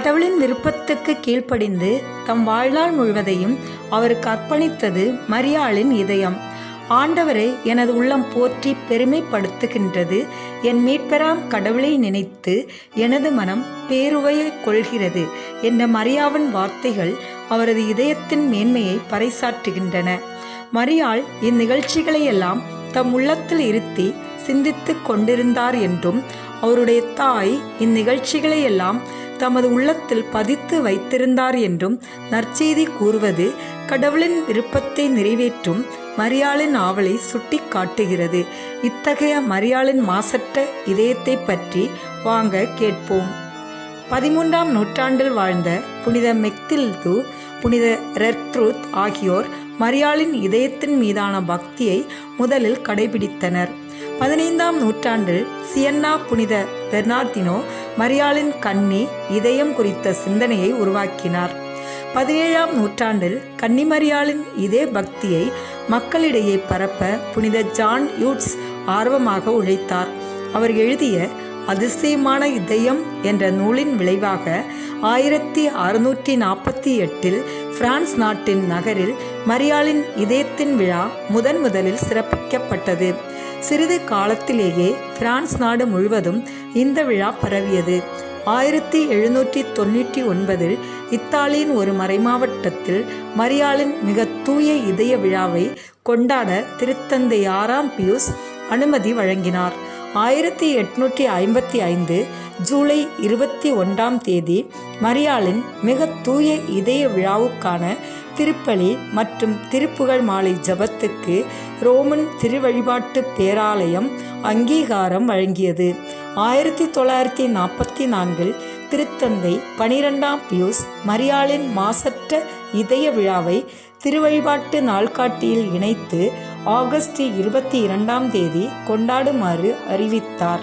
கடவுளின் விருப்பத்துக்கு கீழ்ப்படிந்து தம் வாழ்நாள் முழுவதையும் அவருக்கு அர்ப்பணித்தது மரியாளின் இதயம். ஆண்டவரை எனது உள்ளம் போற்றி பெருமைப்படுத்துகின்றது. என் மீட்பெறாம் கடவுளை நினைத்து எனது மனம் பேருவையை கொள்கிறது. என்ற மரியாவின் வார்த்தைகள் அவரது இதயத்தின் மேன்மையை பறைசாற்றுகின்றன. மரியாள் இந்நிகழ்ச்சிகளையெல்லாம் தம் உள்ளத்தில் இருத்தி சிந்தித்து கொண்டிருந்தார் என்றும் அவருடைய தாய் இந்நிகழ்ச்சிகளையெல்லாம் எல்லாம் தமது உள்ளத்தில் பதித்து வைத்திருந்தார் என்றும் நற்செய்தி கூறுவது கடவுளின் விருப்பத்தை நிறைவேற்றும் மரியாளின் ஆவலை சுட்டி காட்டுகிறது இத்தகைய மரியாளின் மாசற்ற இதயத்தை பற்றி வாங்க கேட்போம். பதிமூன்றாம் நூற்றாண்டில் வாழ்ந்த புனித மெக்தில்து புனித ரெர்த்ருத் ஆகியோர் மரியாளின் இதயத்தின் மீதான பக்தியை முதலில் கடைபிடித்தனர். பதினைந்தாம் நூற்றாண்டில் சியன்னா புனித பெர்னார்டினோ மரியாளின் கன்னி இதயம் குறித்த சிந்தனையை உருவாக்கினார். பதினேழாம் நூற்றாண்டில் கன்னிமரியாளின் இதே பக்தியை மக்களிடையே பரப்ப புனித ஜான் யூட்ஸ் ஆர்வமாக உழைத்தார். அவர் எழுதிய அதிசயமான இதயம் என்ற நூலின் விளைவாக ஆயிரத்தி அறுநூற்றி நாற்பத்தி எட்டில் பிரான்ஸ் நாட்டின் நகரில் மரியாளின் இதயத்தின் விழா முதன் முதலில் சிறப்பிக்கப்பட்டது. சிறிது காலத்திலேயே பிரான்ஸ் நாடு முழுவதும் இந்த விழா பரவியது. ஆயிரத்தி எழுநூற்றி தொண்ணூற்றி ஒன்பதில் இத்தாலியின் ஒரு மறைமாவட்டத்தில் மரியாளின் மிக தூய இதய விழாவை கொண்டாட திருத்தந்தை ஆறாம் பியூஸ் அனுமதி வழங்கினார். ஆயிரத்தி எட்நூற்றி ஐம்பத்தி ஐந்து ஜூலை இருபத்தி ஒன்றாம் தேதி மரியாளின் மிக தூய இதய விழாவுக்கான திருப்பலி மற்றும் திருப்புகழ் மாலை ஜபத்துக்கு ரோமன் திருவழிபாட்டு பேராலயம் அங்கீகாரம் வழங்கியது. ஆயிரத்தி தொள்ளாயிரத்தி நாற்பத்தி நான்கில் திருத்தந்தை பனிரெண்டாம் பியூஸ் மரியாளின் மாசற்ற இதய விழாவை திருவழிபாட்டு நாள்காட்டியில் இணைத்து ஆகஸ்ட் இருபத்தி இரண்டாம் தேதி கொண்டாடுமாறு அறிவித்தார்.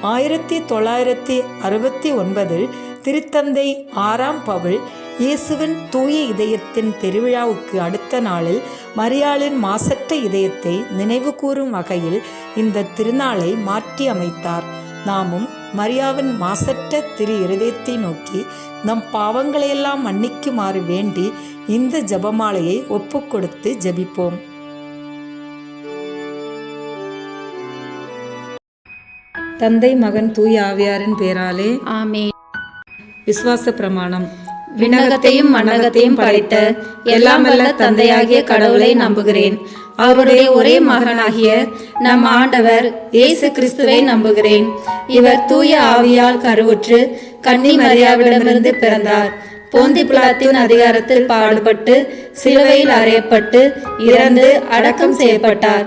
ஆயிரத்தி தொள்ளாயிரத்தி அறுபத்தி ஒன்பதில் திருத்தந்தை ஆறாம் பவுல் இயேசுவின் தூய இதயத்தின் பெருவிழாவுக்கு அடுத்த நாளில் மரியாளின் மாசற்ற இதயத்தை நினைவு கூறும் வகையில் இந்த திருநாளை மாற்றி அமைத்தார். நாமும் மரியாவின் மாசற்ற திரு இருதயத்தை நோக்கி நம் பாவங்களையெல்லாம் மன்னிக்குமாறு வேண்டி இந்த ஜபமாலையை ஒப்புக்கொடுத்து ஜெபிப்போம். தந்தை மகன் தூய ஆவியாரின் பேராலே ஆமென். விசுவாச பிரமாணம். விண்ணகத்தையும் மண்ணகத்தையும் படைத்த எல்லாம் வல்ல தந்தையாகிய கடவுளை நம்புகிறேன். அவருடைய ஒரே மகனாகிய நம் ஆண்டவர் இயேசு கிறிஸ்துவை நம்புகிறேன். இவர் தூய ஆவியால் கருவுற்று கன்னி மரியாவிடமிருந்து பிறந்தார். போந்தி பிலாத்தின் அதிகாரத்தில் பாடுபட்டு சிலுவையில் அறையப்பட்டு இறந்து அடக்கம் செய்யப்பட்டார்.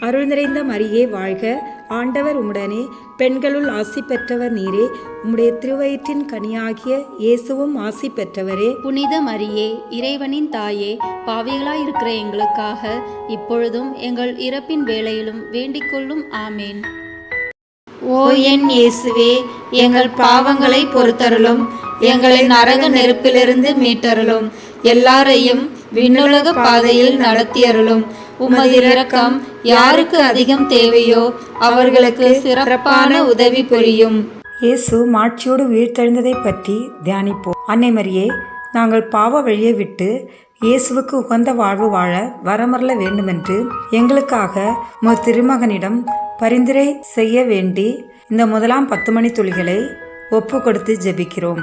அருள் நிறைந்த மரியே வாழ்க. ஆண்டவர் உம்முடனே பெண்களுள் ஆசி பெற்றவர் நீரே. உம்முடைய திருவயிற்றின் கனியாகிய இயேசுவும் ஆசி பெற்றவரே. புனித மரியே இறைவனின் தாயே பாவிகளாயிருக்கிற எங்களுக்காக இப்பொழுதும் எங்கள் இறப்பின் வேளையிலும் வேண்டிக்கொள்ளும் ஆமேன். ஓ என் இயேசுவே எங்கள் பாவங்களை பொறுத்தருளும். எங்களை நரக நெருப்பிலிருந்து மீட்டருளும். எல்லாரையும் விண்ணுலக பாதையில் நடத்தியருளும். உமது இரக்கம் யாருக்கு அதிகம் தேவையோ அவர்களுக்கு சிறப்பான உதவி புரியும். இயேசு மாட்சியோடு உயிர்த்தெழுந்ததை பற்றி தியானிப்போம். அன்னை மரியே நாங்கள் பாவ வழியை விட்டு இயேசுவுக்கு உகந்த வாழ்வு வாழ வரமரல வேண்டுமென்று எங்களுக்காக உமது திருமகனிடம் பரிந்துரை செய்ய வேண்டி இந்த முதலாம் பத்து மணி துளிகளை ஒப்பு கொடுத்து ஜெபிக்கிறோம்.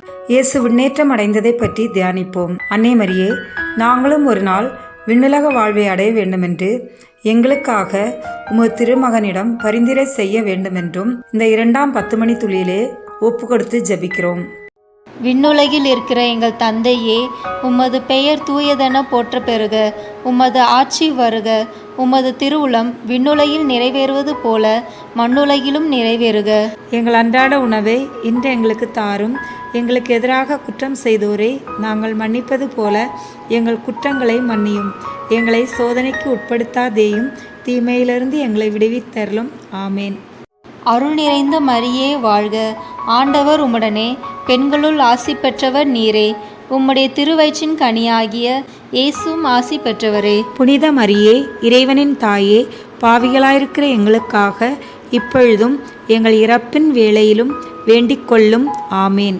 இயேசு விண்ணேற்றம் அடைந்ததை பற்றி தியானிப்போம். அன்னை மரியே நாங்களும் ஒரு நாள் விண்ணுலக வாழ்வை அடைய வேண்டுமென்று எங்களுக்காக உமது திருமகனிடம் பரிந்துரை செய்ய வேண்டுமென்றும் இந்த இரண்டாம் பத்து மணி துளியிலே ஒப்பு கொடுத்து ஜெபிக்கிறோம். விண்ணுலகில் இருக்கிற எங்கள் தந்தையே உமது பெயர் தூயதென போற்ற பெறுக. உமது ஆட்சி வருக. உமது திருவுளம் விண்ணுலகில் நிறைவேறுவது போல மண்ணுலகிலும் நிறைவேறுக. எங்கள் அன்றாட உணவை இன்று எங்களுக்கு தாரும். எங்களுக்கு எதிராக குற்றம் செய்தோரை நாங்கள் மன்னிப்பது போல எங்கள் குற்றங்களை மன்னியும். எங்களை சோதனைக்கு உட்படுத்தாதேயும் தீமையிலிருந்து எங்களை விடுவித்தருளும். ஆமேன். அருள் நிறைந்த மரியே வாழ்க. ஆண்டவர் உம்முடனே பெண்களுள் ஆசி பெற்றவர் நீரே. உம்முடைய திருவயிற்றின் கனியாகிய இயேசுவும் ஆசி பெற்றவரே. புனித மரியே இறைவனின் தாயே பாவிகளாயிருக்கிற எங்களுக்காக இப்பொழுதும் எங்கள் இறப்பின் வேளையிலும் வேண்டிக் கொள்ளும் ஆமேன்.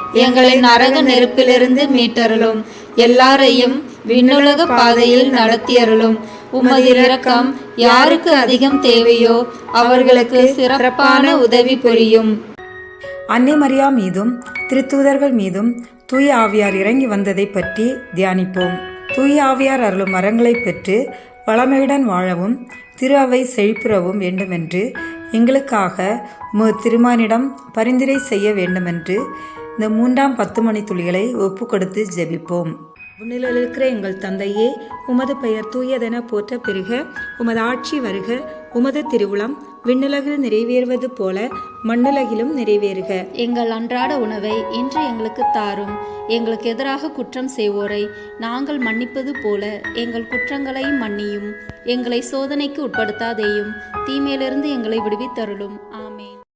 எங்களை நரக நெருப்பிலிருந்து மீட்டருளும். எல்லாரையும் விண்ணுலக பாதையில் நடத்தியருளும். உமது இரக்கம் யாருக்கு அதிகம் தேவையோ அவர்களுக்கு சிறப்பான உதவி புரியும். அன்னை மரியா மீதும் திருத்தூதர்கள் மீதும் தூய ஆவியார் இறங்கி வந்ததை பற்றி தியானிப்போம். தூய ஆவியார் அருளும் மரங்களை பெற்று வளமையுடன் வாழவும் திரு அவை செழிப்புறவும் வேண்டுமென்று எங்களுக்காக மு திருமானிடம் பரிந்துரை செய்ய வேண்டுமென்று இந்த மூன்றாம் பத்து மணி துளிகளை ஒப்பு கொடுத்து ஜெபிப்போம். விண்ணிலில் இருக்கிற எங்கள் தந்தையே உமது பெயர் தூயதென போற்ற பெருக உமது ஆட்சி வருக உமது திருவுளம் விண்ணுலகில் நிறைவேறுவது போல மண்ணுலகிலும் நிறைவேறுக. எங்கள் அன்றாட உணவை இன்று எங்களுக்கு தாரும். எங்களுக்கு எதிராக குற்றம் செய்வோரை நாங்கள் மன்னிப்பது போல எங்கள் குற்றங்களையும் மன்னியும். எங்களை சோதனைக்கு உட்படுத்தாதேயும் தீமையிலிருந்து எங்களை விடுவித்தருளும். ஆமேன்.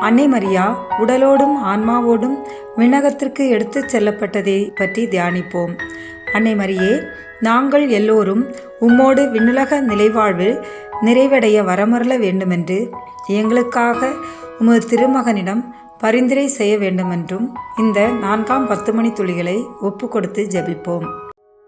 அன்னை மரியா உடலோடும் ஆன்மாவோடும் விண்ணகத்திற்கு எடுத்துச் செல்லப்பட்டதை பற்றி தியானிப்போம். அன்னை மரியே நாங்கள் எல்லோரும் உம்மோடு விண்ணுலக நிலைவாழ்வில் நிறைவடைய வரமருள வேண்டுமென்று எங்களுக்காக உமது திருமகனிடம் பரிந்துரை செய்ய வேண்டுமென்றும் இந்த நான்காம் பத்து மணி துளிகளை ஒப்பு கொடுத்து ஜபிப்போம்.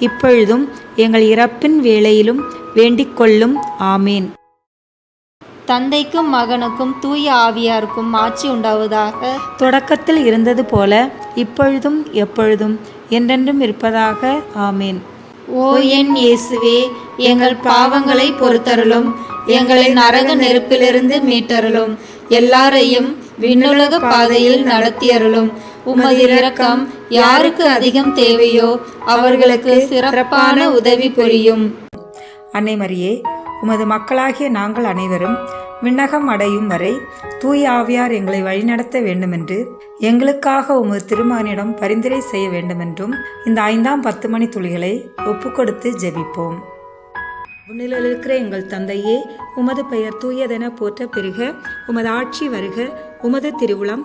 இப்பொழுதும் எங்கள் இறப்பின் வேளையிலும் வேண்டிக் கொள்ளும் ஆமேன். தந்தைக்கும் மகனுக்கும் தூய ஆவியாருக்கும் ஆட்சி உண்டாவதாக. தொடக்கத்தில் இருந்தது போல இப்பொழுதும் எப்பொழுதும் என்றென்றும் இருப்பதாக. ஆமேன். ஓ என் இயேசுவே எங்கள் பாவங்களை பொறுத்தருளும் எங்களை நரக நெருப்பிலிருந்து மீட்டருளும் எல்லாரையும் விண்ணுலக பாதையில் நடத்தியருளும். உமது இரக்கம் யாருக்கு அதிகம் தேவையோ அவர்களுக்கு சிறப்பான உதவி புரியும். அன்னை மரியே உமது மக்களாகிய நாங்கள் அனைவரும் விண்ணகம் அடையும் வரை தூய ஆவியார் எங்களை வழிநடத்த வேண்டுமென்று எங்களுக்காக உமது திருமகனிடம் பரிந்துரை செய்ய வேண்டுமென்றும் இந்த ஐந்தாம் பத்து மணி துளிகளை ஒப்புக்கொடுத்து ஜெபிப்போம். விண்ணிலில் இருக்கிற எங்கள் தந்தையே உமது பெயர் தூயதென போற்ற பெருக உமது ஆட்சி வருக உமது திருவுளம்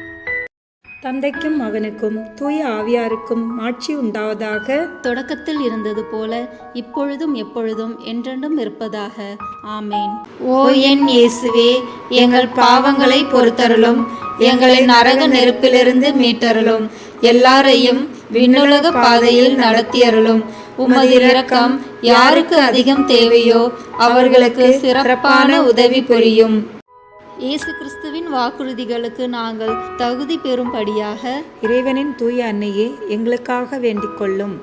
தந்தைக்கும் மகனுக்கும் தூய ஆவியாருக்கும் மாட்சி உண்டாவதாக தொடக்கத்தில் இருந்தது போல இப்பொழுதும் எப்பொழுதும் என்றென்றும் இருப்பதாக. ஆமேன். ஓ என் இயேசுவே எங்கள் பாவங்களை பொறுத்தருளும் எங்களை நரக நெருப்பிலிருந்து மீட்டருளும் எல்லாரையும் விண்ணுலக பாதையில் நடத்தியருளும். உமது இரக்கம் யாருக்கு அதிகம் தேவையோ அவர்களுக்கு சிறப்பான உதவி புரியும். இயேசு கிறிஸ்துவின் வாக்குறுதிகளுக்கு நாங்கள் தகுதி பெறும்படியாக இறைவனின் தூய அன்னையே எங்களுக்காக வேண்டிக் கொள்ளும்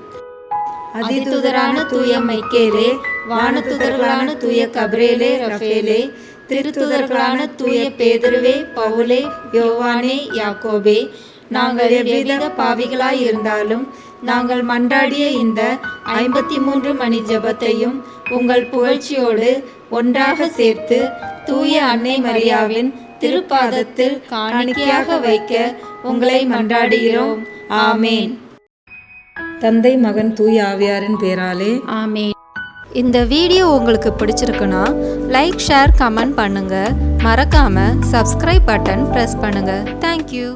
அதிதுதரான தூய மைக்கேலே வானதுதர்களான தூய கபிரேலே ரஃபேலே திருத்துதர்களான தூய பேதுருவே பவுலே யோவானே யாக்கோபே நாங்கள் எவ்வித பாவிகளாய் இருந்தாலும் நாங்கள் மன்றாடிய இந்த ஐம்பத்தி மூன்று மணி ஜெபத்தையும் உங்கள் புகழ்ச்சியோடு ஒன்றாக சேர்த்து தூய அன்னை மரியாவின் திருப்பாதத்தில் காணிக்கையாக வைக்க உங்களை மன்றாடுகிறோம். ஆமேன். தந்தை மகன் தூய ஆவியாரின் பேராலே. ஆமேன். இந்த வீடியோ உங்களுக்கு பிடிச்சிருக்குன்னா லைக் ஷேர் கமெண்ட் பண்ணுங்க. மறக்காம சப்ஸ்கிரைப் பட்டன் ப்ரெஸ் பண்ணுங்க. Thank you